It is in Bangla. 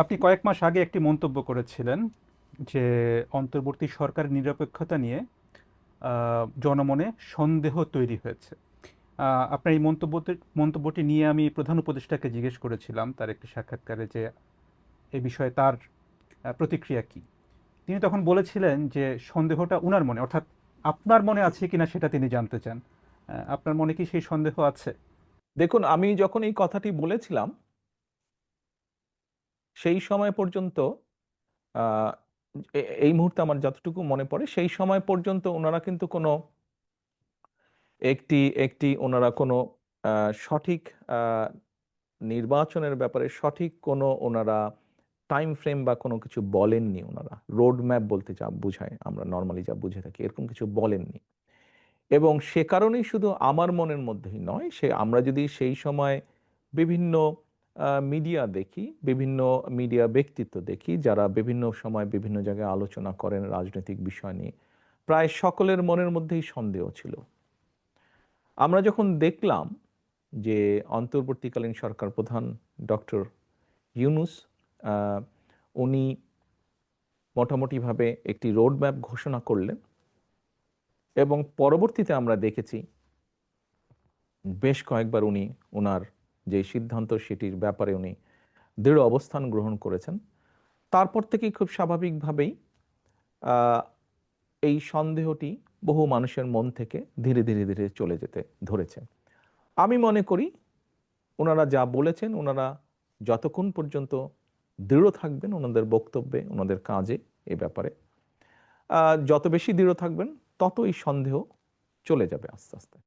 আপনি কয়েক মাস আগে একটি মন্তব্য করেছিলেন যে অন্তর্বর্তী সরকারের নিরপেক্ষতা নিয়ে জনমনে সন্দেহ তৈরি হয়েছে। আপনার এই মন্তব্যটি মন্তব্যটি নিয়ে আমি প্রধান উপদেষ্টাকে জিজ্ঞেস করেছিলাম, তার একটি সাক্ষাৎকারে যে এ বিষয়ে তার প্রতিক্রিয়া কি। তিনি তখন বলেছিলেন যে সন্দেহটা উনার মনে, অর্থাৎ আপনার মনে আছে কিনা সেটা তিনি জানতে চান। আপনার মনে কি সেই সন্দেহ আছে? দেখুন, আমি যখন এই কথাটি বলেছিলাম সেই সময় পর্যন্ত এই মুহূর্তে আমার যতটুকু মনে পড়ে, সেই সময় পর্যন্ত ওনারা কিন্তু কোনো একটি একটি ওনারা কোনো সঠিক নির্বাচনের ব্যাপারে সঠিক কোনো ওনারা টাইম ফ্রেম বা কোনো কিছু বলেননি ওনারা। রোড ম্যাপ বলতে যা বোঝায়, আমরা নর্মালি যা বুঝে থাকি, এরকম কিছু বলেননি। এবং সে কারণেই শুধু আমার মনের মধ্যেই নয়, সে, আমরা যদি সেই সময় বিভিন্ন মিডিয়া দেখি, বিভিন্ন মিডিয়া ব্যক্তিত্ব দেখি, যারা বিভিন্ন সময় বিভিন্ন জায়গায় আলোচনা করেন রাজনৈতিক বিষয় নিয়ে। প্রায় সকলের মনের মধ্যেই সন্দেহ ছিল। আমরা যখন দেখলাম যে অন্তর্বর্তীকালীন সরকার প্রধান ডক্টর ইউনুস উনি মোটামুটিভাবে একটি রোড ম্যাপ ঘোষণা করলেন এবং পরবর্তীতে আমরা দেখেছি, বেশ কয়েকবার উনি ওনার যে সিদ্ধান্ত সেটির ব্যাপারে উনি দৃঢ় অবস্থান গ্রহণ করেছেন। তারপর থেকেই খুব স্বাভাবিকভাবেই এই সন্দেহটি বহু মানুষের মন থেকে ধীরে ধীরে ধীরে চলে যেতে ধরেছে। আমি মনে করি ওনারা যা বলেছেন, ওনারা যতক্ষণ পর্যন্ত দৃঢ় থাকবেন ওনাদের বক্তব্যে, ওনাদের কাজে এ ব্যাপারে যত বেশি দৃঢ় থাকবেন তত এই সন্দেহ চলে যাবে আস্তে আস্তে।